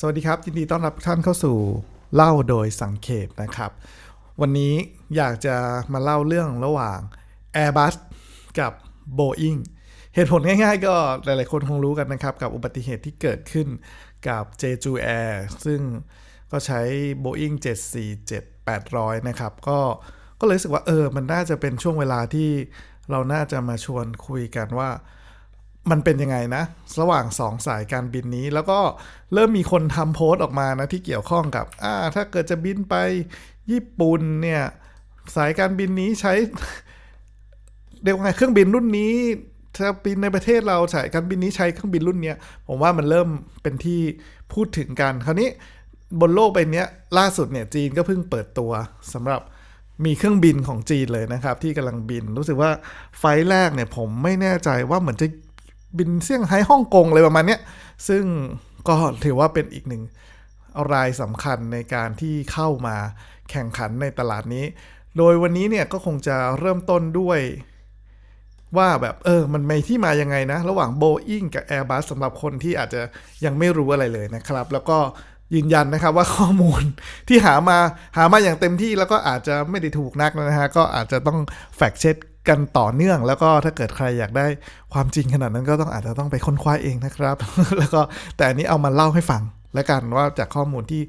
สวัสดีครับยินดีต้อนรับทุกท่านเข้าสู่เล่าโดยสังเขปนะครับ วันนี้อยากจะมาเล่าเรื่องระหว่าง Airbus กับ Boeing เหตุผลง่ายๆ ก็หลายๆคนคงรู้กันนะครับ กับอุบัติเหตุที่เกิดขึ้นกับ Jeju Air ซึ่งก็ใช้ Boeing 747-800 นะครับ ก็ก็เลยรู้สึกว่าเออมันน่าจะเป็นช่วงเวลาที่เราน่าจะมาชวนคุยกันว่า มันเป็นยังไงนะ ระหว่างสองสายการบินนี้ แล้วก็เริ่มมีคนทำโพสต์ออกมานะที่เกี่ยวข้องกับอ่าถ้าเกิดจะบินไปญี่ปุ่นเนี่ยสายการบินนี้ใช้เรียกว่าไงเครื่องบินรุ่นนี้ถ้าบินในประเทศเราสายการบินนี้ใช้เครื่องบินรุ่นเนี้ยผมว่ามันเริ่มเป็นที่พูดถึงกัน คราวนี้บนโลกใบนี้ล่าสุดเนี่ยจีนก็เพิ่งเปิดตัวสำหรับมีเครื่องบินของจีนเลยนะครับ ที่กำลังบินรู้สึกว่าไฟล์แรกเนี่ยผมไม่แน่ใจว่าเหมือนจะ บินเซี่ยงไฮ้ฮ่องกงอะไรประมาณเนี้ยซึ่งก็ถือว่าเป็นอีกหนึ่งรายสำคัญในการที่เข้ามาแข่งขันในตลาดนี้ โดยวันนี้เนี่ยก็คงจะเริ่มต้นด้วยว่าแบบเออ มันมีที่มายังไงนะ ระหว่าง Boeing กับ Airbus สำหรับคนที่อาจจะยังไม่รู้อะไรเลยนะครับ แล้วก็ยืนยันนะครับว่าข้อมูลที่หามาหามาอย่างเต็มที่แล้วก็อาจจะไม่ได้ถูกนักนะฮะ ก็อาจจะต้องแฟกเช็ค กันต่อเนื่อง แล้วก็ถ้าเกิดใครอยากได้ความจริงขนาดนั้นก็ต้องอาจจะต้องไปค้นคว้าเองนะครับ แล้วก็แต่อันนี้เอามาเล่าให้ฟังแล้วกันว่าจากข้อมูลที่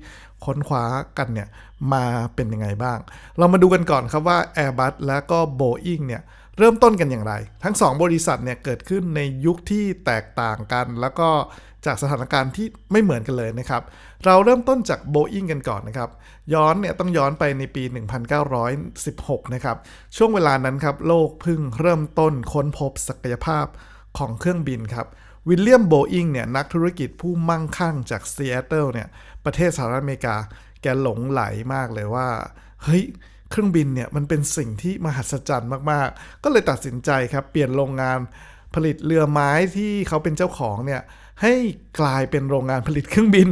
ค้นคว้ากันเนี่ยมาเป็นยังไงบ้าง เรามาดูกันก่อนครับว่า Airbus และก็ Boeing เนี่ยเริ่มต้นกันอย่างไร ทั้ง 2 บริษัทเนี่ยเกิดขึ้นในยุคที่แตกต่างกัน แล้วก็ จากสถานการณ์ที่ไม่เหมือนกันเลยนะครับ เราเริ่มต้นจาก Boeing กันก่อนนะครับ ย้อนเนี่ยต้องย้อนไปในปี 1916 นะครับ ช่วงเวลานั้นครับ โลกเพิ่งเริ่มต้นค้นพบศักยภาพของเครื่องบินครับ วิลเลียมโบอิงเนี่ยนักธุรกิจผู้มั่งคั่งจากซีแอตเทิลเนี่ยประเทศสหรัฐอเมริกา แกหลงไหลมากเลยว่า เฮ้ยเครื่องบินเนี่ยมันเป็นสิ่งที่มหัศจรรย์มาก ๆ ก็เลยตัดสินใจครับ เปลี่ยนโรงงานผลิตเรือไม้ที่เขาเป็นเจ้าของเนี่ย ให้กลายเป็นโรงงานผลิตเครื่องบิน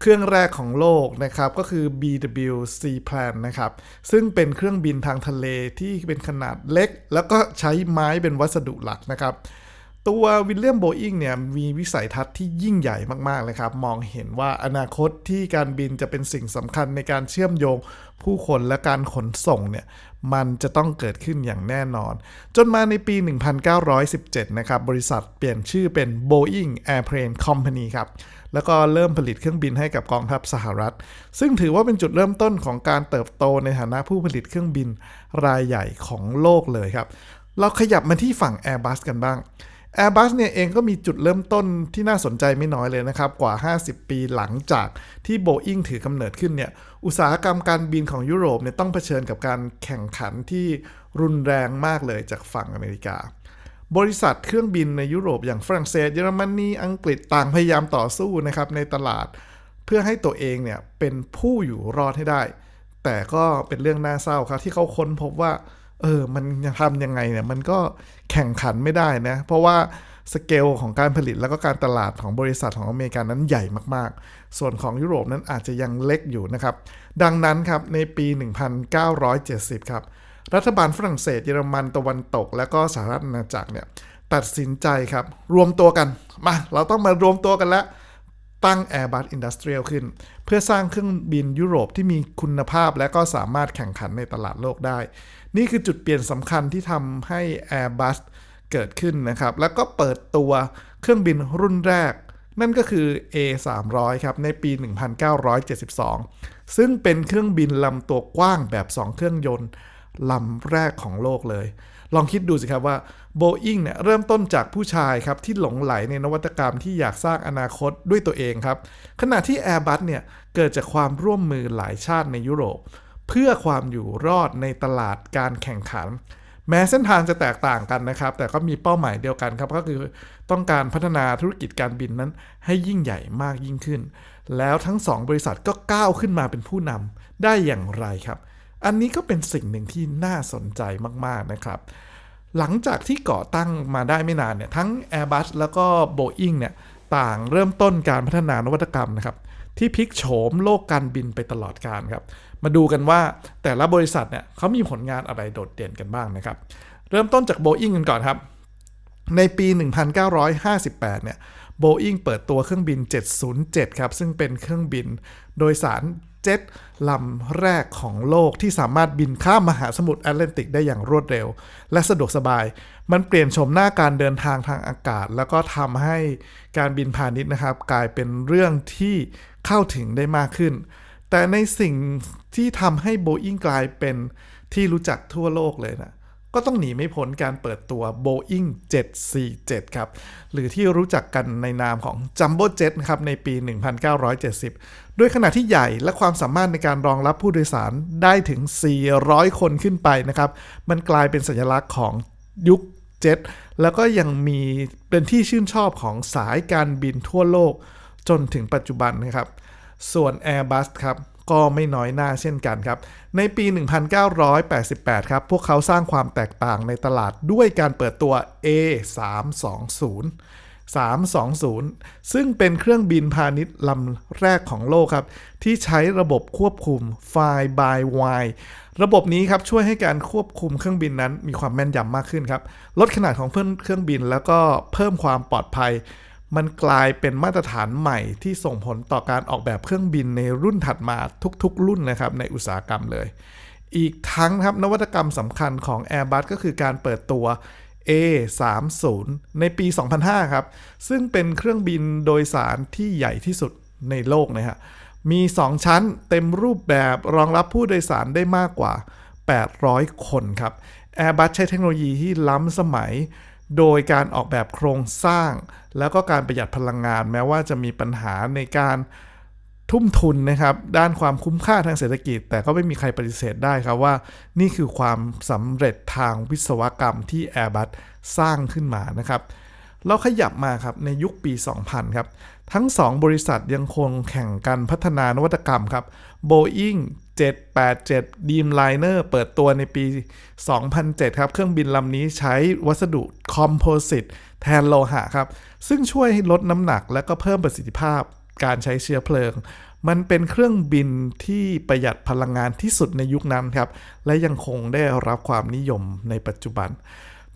เครื่องแรกของโลกนะครับก็คือ BWC Plan นะครับซึ่งเป็นเครื่องบินทางทะเลที่เป็นขนาดเล็ก แล้วก็ใช้ไม้เป็นวัสดุหลักนะครับ ตัววิลเลียมโบอิงเนี่ยมีวิสัยทัศน์ที่ยิ่งใหญ่มากๆเลยครับ มองเห็นว่าอนาคตที่การบินจะเป็นสิ่งสำคัญในการเชื่อมโยงผู้คนและการขนส่งเนี่ยมันจะต้องเกิดขึ้นอย่างแน่นอน จนมาในปี 1917 นะครับ บริษัทเปลี่ยนชื่อเป็น Boeing Airplane Company ครับ แล้วก็เริ่มผลิตเครื่องบินให้กับกองทัพสหรัฐ ซึ่งถือว่าเป็นจุดเริ่มต้นของการเติบโตในฐานะผู้ผลิตเครื่องบินรายใหญ่ของโลกเลยครับ เราขยับมาที่ฝั่ง Airbus กันบ้าง Airbus เนี่ยเองก็มีจุดเริ่มต้นที่น่าสนใจไม่น้อยเลยนะครับ กว่า 50 ปีหลังจากที่ Boeing ถือกำเนิดขึ้นเนี่ยอุตสาหกรรมการบินของยุโรปเนี่ยต้องเผชิญกับการแข่งขันที่รุนแรงมากเลยจากฝั่งอเมริกา บริษัทเครื่องบินในยุโรปอย่างฝรั่งเศสเยอรมนีอังกฤษต่างพยายามต่อสู้นะครับในตลาด เพื่อให้ตัวเองเนี่ยเป็นผู้อยู่รอดให้ได้ แต่ก็เป็นเรื่องน่าเศร้าครับที่เขาค้นพบว่า เออ มันจะทำยังไงเนี่ย มันก็แข่งขันไม่ได้นะ เพราะว่าสเกลของการผลิตแล้วก็การตลาดของบริษัทของอเมริกานั้นใหญ่มากๆ ส่วนของยุโรปนั้นอาจจะยังเล็กอยู่นะครับ ดังนั้นครับ ในปี 1970 ครับ รัฐบาลฝรั่งเศสเยอรมันตะวันตก และก็สหรัฐอาณาจักรเนี่ย ตัดสินใจครับ รวมตัวกัน มา เราต้องมารวมตัวกันแล้ว ตั้ง Airbus Industrial ขึ้น เพื่อสร้างเครื่องบินยุโรปที่มีคุณภาพและก็สามารถแข่งขันในตลาดโลกได้ นี่คือจุดเปลี่ยนสำคัญที่ทำให้ Airbus เกิดขึ้นนะครับ แล้วก็เปิดตัวเครื่องบินรุ่นแรก นั่นก็คือ A300 ครับ ในปี 1972 ซึ่งเป็นเครื่องบินลำตัวกว้างแบบ 2 เครื่องยนต์ลำแรกของโลกเลย ลองคิดดูสิครับว่า Boeing เนี่ยเริ่มต้นจากผู้ชายครับที่หลงไหลในนวัตกรรมที่อยากสร้างอนาคตด้วยตัวเองครับ ขณะที่ Airbus เนี่ยเกิดจากความร่วมมือหลายชาติในยุโรป เพื่อความอยู่รอดในตลาดการแข่งขัน แม้เส้นทางจะแตกต่างกันนะครับ แต่ก็มีเป้าหมายเดียวกันครับ ก็คือต้องการพัฒนาธุรกิจการบินนั้นให้ยิ่งใหญ่มากยิ่งขึ้น แล้วทั้งสองบริษัทก็ก้าวขึ้นมาเป็นผู้นำได้อย่างไรครับ อันนี้ก็เป็นสิ่งหนึ่งที่น่าสนใจมากๆนะครับ หลังจากที่ก่อตั้งมาได้ไม่นานเนี่ยทั้ง Airbus แล้วก็ Boeing เนี่ยต่างเริ่มต้นการพัฒนานวัตกรรมนะครับที่พลิกโฉมโลกการบินไปตลอดการครับ มาดูกันว่าแต่ละบริษัทเนี่ยเขามีผลงานอะไรโดดเด่นกันบ้างนะครับ เริ่มต้นจาก Boeing กันก่อนครับ ในปี 1958 เนี่ย Boeing เปิดตัวเครื่องบิน 707 ครับ ซึ่งเป็นเครื่องบินโดยสาร เจ็ตลำแรกของโลกที่สามารถบินข้ามมหาสมุทรแอตแลนติกได้อย่างรวดเร็ว และสะดวกสบาย มันเปลี่ยนโฉมหน้าการเดินทางทางอากาศ แล้วก็ทำให้การบินพาณิชย์นะครับ กลายเป็นเรื่องที่เข้าถึงได้มากขึ้น แต่ในสิ่งที่ทำให้ Boeing กลายเป็นที่รู้จักทั่วโลกเลยนะ ก็ต้องหนีไม่พ้นการเปิดตัว Boeing 747 ครับ หรือที่รู้จักกันในนามของ Jumbo Jet ครับในปี 1970 ด้วยขนาดที่ใหญ่และความสามารถในการรองรับผู้โดยสารได้ถึง 400 คนขึ้นไปนะครับ มันกลายเป็นสัญลักษณ์ของยุคเจ็ตแล้วก็ยังมีเป็นที่ชื่นชอบของสายการบินทั่วโลกจนถึงปัจจุบันนะครับ ส่วน Airbus ครับก็ไม่น้อยหน้าเช่นกันครับ ในปี 1988 ครับ พวกเขาสร้างความแตกต่างในตลาดด้วยการเปิดตัว A320 320 ซึ่งเป็นเครื่องบินพาณิชย์ลำแรกของโลกครับ ที่ใช้ระบบควบคุม Fly by Wire ระบบนี้ครับช่วยให้การควบคุมเครื่องบินนั้นมีความแม่นยำมากขึ้นครับ ลดขนาดของเครื่องบินแล้วก็เพิ่มความปลอดภัย มันกลายเป็นมาตรฐานใหม่ที่ส่งผลต่อการออกแบบเครื่องบินในรุ่นถัดมาทุกๆ รุ่นนะครับในอุตสาหกรรมเลย อีกทั้งครับนวัตกรรมสำคัญของ Airbus ก็คือการเปิดตัว A30 ในปี 2005 ครับ ซึ่งเป็นเครื่องบินโดยสารที่ใหญ่ที่สุดในโลกนะฮะ มี 2 ชั้นเต็มรูปแบบรองรับผู้โดยสารได้มากกว่า 800 คนครับ Airbus ใช้เทคโนโลยีที่ล้ำสมัย โดยการออกแบบโครงสร้าง แล้วก็การประหยัดพลังงานแม้ว่าจะมีปัญหาในการทุ่มทุนนะครับ ด้านความคุ้มค่าทางเศรษฐกิจ แต่ก็ไม่มีใครปฏิเสธได้ครับว่า นี่คือความสำเร็จทางวิศวกรรมที่ Airbus สร้างขึ้นมานะครับเราขยับมาครับในยุคปี 2000 ครับ ทั้ง 2 บริษัทยังคงแข่งกันพัฒนานวัตกรรมครับ Boeing 787 Dreamliner เปิดตัวในปี 2007 ครับ เครื่องบินลำนี้ใช้วัสดุคอมโพสิตแทนโลหะครับ ซึ่งช่วยให้ลดน้ำหนักและก็เพิ่มประสิทธิภาพการใช้เชื้อเพลิง มันเป็นเครื่องบินที่ประหยัดพลังงานที่สุดในยุคนั้นครับ และยังคงได้รับความนิยมในปัจจุบัน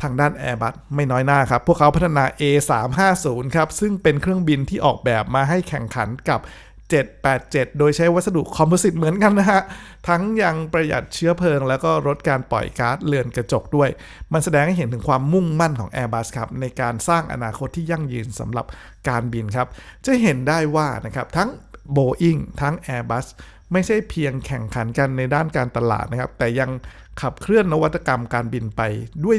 ทางด้าน Airbus ไม่น้อยหน้าครับ พวกเขาพัฒนา A350 ครับ ซึ่งเป็นเครื่องบินที่ออกแบบมาให้แข่งขันกับ 787 โดยใช้วัสดุคอมโพสิตเหมือนกันนะฮะ ทั้งยังประหยัดเชื้อเพลิง แล้วก็ลดการปล่อยก๊าซเรือนกระจกด้วย มันแสดงให้เห็นถึงความมุ่งมั่นของ Airbus ครับ ในการสร้างอนาคตที่ยั่งยืนสำหรับการบินครับ จะเห็นได้ว่านะครับ ทั้ง Boeing ทั้ง Airbus ไม่ใช่เพียงแข่งขันกันในด้านการตลาดนะครับ แต่ยังขับเคลื่อนนวัตกรรมการบินไปด้วย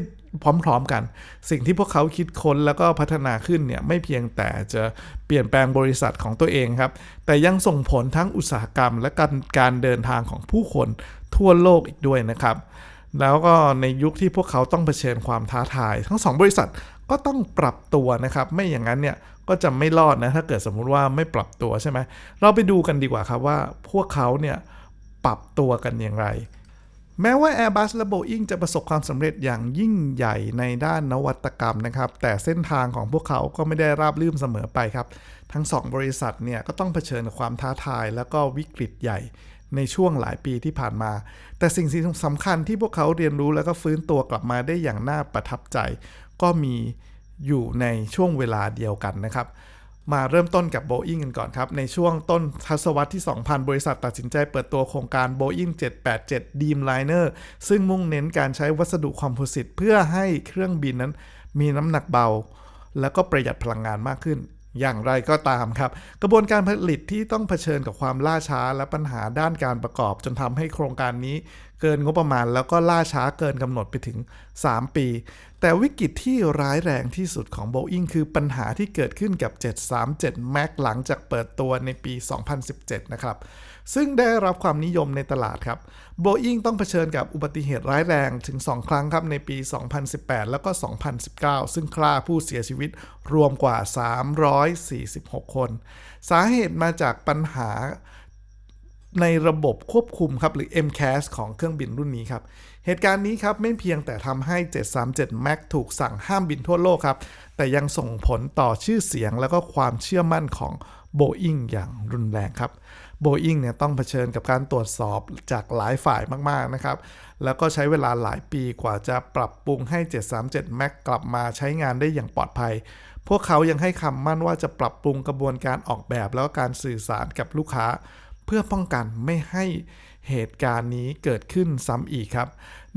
พร้อม ๆ กัน สิ่งที่พวกเขาคิดค้นแล้วก็พัฒนาขึ้นเนี่ยไม่เพียงแต่จะเปลี่ยนแปลงบริษัทของตัวเองครับ แต่ยังส่งผลทั้งอุตสาหกรรม และการการเดินทางของผู้คนทั่วโลกอีกด้วยนะครับ แล้วก็ในยุคที่พวกเขาต้องเผชิญความท้าทาย ทั้งสองบริษัทก็ต้องปรับตัวนะครับ ไม่อย่างนั้นเนี่ยก็จะไม่รอดนะถ้าเกิดสมมุติว่าไม่ปรับตัวใช่ไหมเราไปดูกันดีกว่าครับว่าพวกเขาเนี่ยปรับตัวกันอย่างไร แม้ว่า Airbus และ Boeing จะประสบความสำเร็จอย่างยิ่งใหญ่ในด้านนวัตกรรมนะครับ แต่เส้นทางของพวกเขาก็ไม่ได้ราบรื่นเสมอไปครับ ทั้ง 2 บริษัทเนี่ยก็ต้องเผชิญกับความท้าทาย แล้วก็วิกฤตใหญ่ในช่วงหลายปีที่ผ่านมา แต่สิ่งที่สำคัญที่พวกเขาเรียนรู้แล้วก็ฟื้นตัวกลับมาได้อย่างน่าประทับใจ ก็มีอยู่ในช่วงเวลาเดียวกันนะครับ มาเริ่มต้นกับ Boeing กันก่อนครับ ในช่วงต้นทศวรรษที่ 2000 บริษัทตัดสินใจเปิดตัวโครงการ Boeing 787 Dreamliner ซึ่งมุ่งเน้นการใช้วัสดุคอมโพสิตเพื่อให้เครื่องบินนั้นมีน้ำหนักเบา แล้วก็ประหยัดพลังงานมากขึ้น อย่างไรก็ตามครับ กระบวนการผลิตที่ต้องเผชิญกับความล่าช้าและปัญหาด้านการประกอบ จนทำให้โครงการนี้ เกินงบประมาณ แล้วก็ล่าช้าเกินกำหนดไปถึง 3 ปี แต่วิกฤตที่ร้ายแรงที่สุดของ Boeing คือปัญหาที่เกิดขึ้นกับ 737 MAX หลังจากเปิดตัวในปี 2017 นะครับ ซึ่งได้รับความนิยมในตลาดครับ Boeing ต้องเผชิญกับอุบัติเหตุร้ายแรงถึง 2 ครั้งครับในปี 2018 แล้วก็ 2019 ซึ่งฆ่าผู้เสียชีวิตรวมกว่า 346 คน สาเหตุมาจากปัญหา ในระบบควบคุมครับหรือ MCAS ของเครื่องบินรุ่นนี้ครับ เหตุการณ์นี้ครับไม่เพียงแต่ทำให้ 737 MAX ถูกสั่งห้ามบินทั่วโลกครับ แต่ยังส่งผลต่อชื่อเสียงแล้วก็ความเชื่อมั่นของ Boeing อย่างรุนแรงครับ Boeing เนี่ยต้องเผชิญกับการตรวจสอบจากหลายฝ่ายมาก ๆ นะครับ แล้วก็ใช้เวลาหลายปีกว่าจะปรับปรุงให้ 737 MAX กลับมาใช้งานได้อย่างปลอดภัย พวกเขายังให้คำมั่นว่าจะปรับปรุงกระบวนการออกแบบแล้วก็การสื่อสารกับลูกค้า เพื่อป้องกันไม่ให้เหตุการณ์นี้เกิดขึ้นซ้ำอีกครับ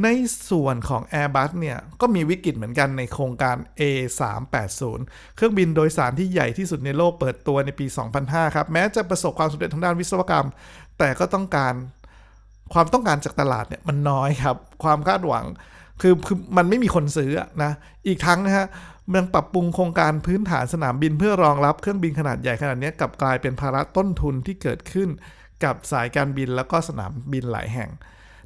ในส่วนของ Airbus เนี่ยก็มีวิกฤตเหมือนกันในโครงการ A380 เครื่องบินโดยสารที่ใหญ่ที่สุดในโลกเปิดตัวในปี 2005 ครับ แม้จะประสบความสำเร็จทางด้านวิศวกรรม แต่ก็ต้องการความต้องการจากตลาดเนี่ยมันน้อยครับ ความคาดหวัง คือคือมันไม่มีคนซื้อนะอีกทั้งนะฮะมันปรับปรุงโครงการพื้นฐานสนามบินเพื่อรองรับเครื่องบินขนาดใหญ่ขนาดนี้กลับกลายเป็นภาระต้นทุนที่เกิดขึ้นกับสายการบินแล้วก็สนามบินหลายแห่ง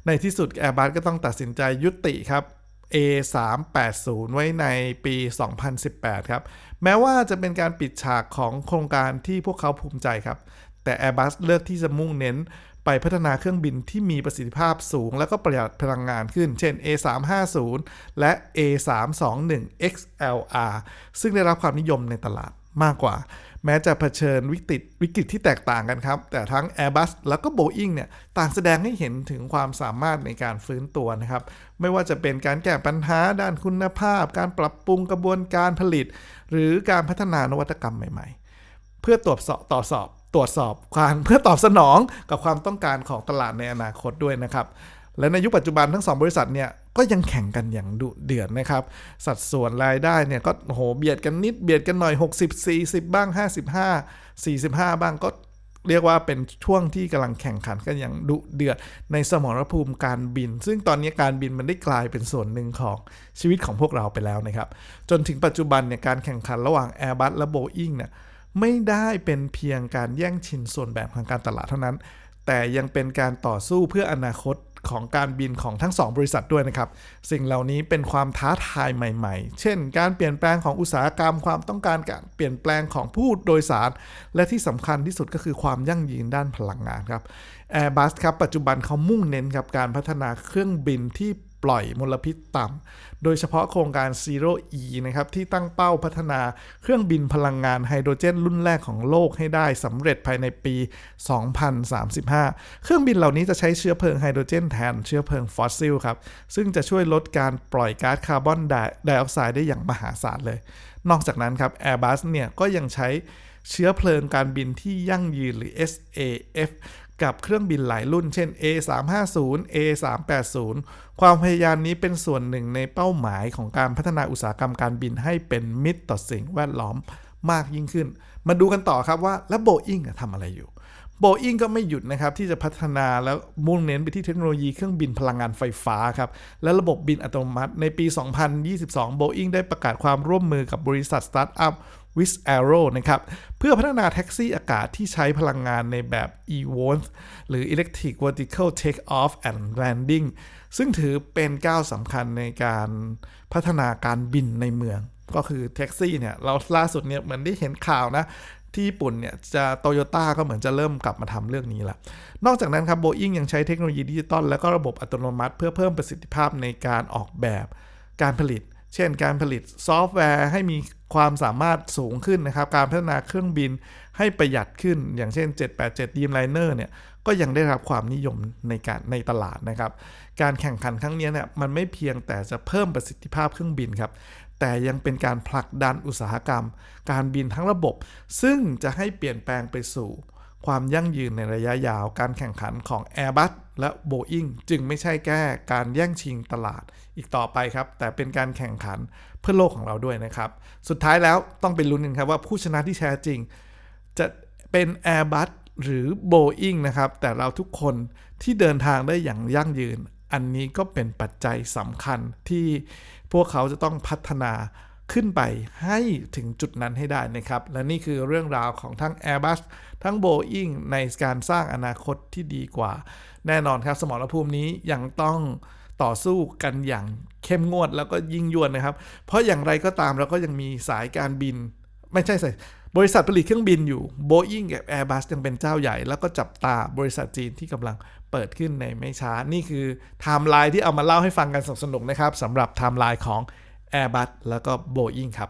ในที่สุด Airbus ก็ต้องตัดสินใจยุติครับ A380 ไว้ในปี 2018 ครับ แม้ว่าจะเป็นการปิดฉากของโครงการที่พวกเขาภูมิใจครับ แต่ Airbus เลือกที่จะมุ่งเน้น ไปพัฒนาเครื่องบินที่มีประสิทธิภาพสูง และก็ประหยัดพลังงานขึ้น เช่น A350 และ A321 XLR ซึ่งได้รับความนิยมในตลาดมากกว่า แม้จะเผชิญวิกฤตวิกฤตที่แตกต่างกันครับ แต่ทั้ง Airbus แล้วก็ Boeing เนี่ยต่างแสดงให้เห็นถึงความสามารถในการฟื้นตัวนะครับ ไม่ว่าจะเป็นการแก้ปัญหาด้านคุณภาพ การปรับปรุงกระบวนการผลิต หรือการพัฒนานวัตกรรมใหม่ ๆ เพื่อตรวจสอบต่อสอบ ตรวจสอบความเพื่อตอบสนองกับความต้องการของตลาดในอนาคตด้วยนะครับ และในยุคปัจจุบันทั้งสองบริษัทเนี่ยก็ยังแข่งกันอย่างดุเดือดนะครับ สัดส่วนรายได้เนี่ยก็โหเบียดกันนิดเบียดกันหน่อย 60 40 บ้าง 55 45 บ้างก็เรียกว่าเป็นช่วงที่กำลังแข่งขันกันอย่างดุเดือดในสมรภูมิการบิน ซึ่งตอนนี้การบินมันได้กลายเป็นส่วนหนึ่งของชีวิตของพวกเราไปแล้วนะครับ จนถึงปัจจุบันเนี่ยการแข่งขันระหว่าง Airbus และ Boeing เนี่ย ไม่ได้เป็นเพียงการแย่งชิงส่วนแบ่งทางการตลาดเท่านั้น แต่ยังเป็นการต่อสู้เพื่ออนาคตของการบินของทั้ง 2 บริษัทด้วยนะครับ สิ่งเหล่านี้เป็นความท้าทายใหม่ๆ เช่น การเปลี่ยนแปลงของอุตสาหกรรม ความต้องการการเปลี่ยนแปลงของผู้โดยสาร และที่สำคัญที่สุดก็คือความยั่งยืนด้านพลังงานครับ Airbus ครับปัจจุบันเขามุ่งเน้นกับการพัฒนาเครื่องบินที่ ปล่อยมลพิษต่ำ โดยเฉพาะโครงการ Zero E นะครับ ที่ตั้งเป้าพัฒนาเครื่องบินพลังงานไฮโดรเจนรุ่นแรกของโลกให้ได้สำเร็จภายในปี 2035 เครื่องบินเหล่านี้จะใช้เชื้อเพลิงไฮโดรเจนแทนเชื้อเพลิงฟอสซิลครับ ซึ่งจะช่วยลดการปล่อยก๊าซคาร์บอนไดออกไซด์ได้อย่างมหาศาลเลย นอกจากนั้นครับ Airbus เนี่ยก็ยังใช้เชื้อเพลิงการบินที่ยั่งยืนหรือ SAF กับเครื่องบินหลายรุ่น เช่น A350 A380 ความพยายามนี้เป็นส่วนหนึ่งในเป้าหมายของการพัฒนาอุตสาหกรรมการบินให้เป็นมิตรต่อสิ่งแวดล้อมมากยิ่งขึ้น มาดูกันต่อครับว่าแล้วโบอิงทำอะไรอยู่โบอิงก็ไม่หยุดนะครับที่จะพัฒนาแล้วมุ่งเน้นไปที่เทคโนโลยีเครื่องบินพลังงานไฟฟ้าครับและระบบบินอัตโนมัติในปี 2022โบอิงได้ประกาศความร่วมมือกับบริษัทสตาร์ทอัพ w i z Aero นะครับเพื่อพัฒนาแท็กซี่อากาศที่ใช้พลังงานในแบบ e-WONT หรือ Electric Vertical Take Off and Landing ซึ่งถือเป็นก้าวสำคัญในการพัฒนาการบินในเมือง ก็คือแท็กซี่เนี่ย เราล่าสุดเนี่ยเหมือนได้เห็นข่าวนะ ที่ญี่ปุ่นเนี่ยจะโตโยต้าก็เหมือนจะเริ่มกลับมาทำเรื่องนี้ละนอกจากนั้นครับโบอิงยังใช้เทคโนโลยีดิจิตอลและก็ระบบอัตโนมัติ เพื่อเพิ่มประสิทธิภาพในการออกแบบการผลิต เช่นการผลิตซอฟต์แวร์ให้มีความสามารถสูงขึ้นนะครับ การพัฒนาเครื่องบินให้ประหยัดขึ้น อย่างเช่น 787 Dreamliner เนี่ยก็ยังได้รับความนิยมในการในตลาดนะครับ การแข่งขันครั้งนี้เนี่ยมันไม่เพียงแต่จะเพิ่มประสิทธิภาพเครื่องบินครับ แต่ยังเป็นการผลักดันอุตสาหกรรม การบินทั้งระบบ ซึ่งจะให้เปลี่ยนแปลงไปสู่ ความยั่งยืนในระยะยาวการแข่งขันของ Airbus และ Boeing จึงไม่ใช่แก้การแย่งชิงตลาดอีกต่อไปครับ แต่เป็นการแข่งขันเพื่อโลกของเราด้วยนะครับ สุดท้ายแล้วต้องไปลุ้นกันครับว่าผู้ชนะที่แท้จริง จะเป็น Airbus หรือ Boeing นะครับ แต่เราทุกคนที่เดินทางได้อย่างยั่งยืน อันนี้ก็เป็นปัจจัยสำคัญที่พวกเขาจะต้องพัฒนา ขึ้นไปให้ถึงจุดนั้นให้ได้นะครับ และนี่คือเรื่องราวของทั้ง Airbus ทั้ง Boeing ในการสร้างอนาคตที่ดีกว่า แน่นอนครับ สมรภูมินี้ยังต้องต่อสู้กันอย่างเข้มงวดแล้วก็ยิ่งยวดนะครับ เพราะอย่างไรก็ตามเราก็ยังมีสายการบิน ไม่ใช่สายบริษัทผลิตเครื่องบินอยู่ Boeing กับ Airbus ยังเป็นเจ้าใหญ่ แล้วก็จับตาบริษัทจีนที่กำลังเปิดขึ้นในไม่ช้า นี่คือไทม์ไลน์ที่เอามาเล่าให้ฟังกันสนุกๆนะครับสำหรับไทม์ไลน์ของ Airbus แล้วก็ Boeing ครับ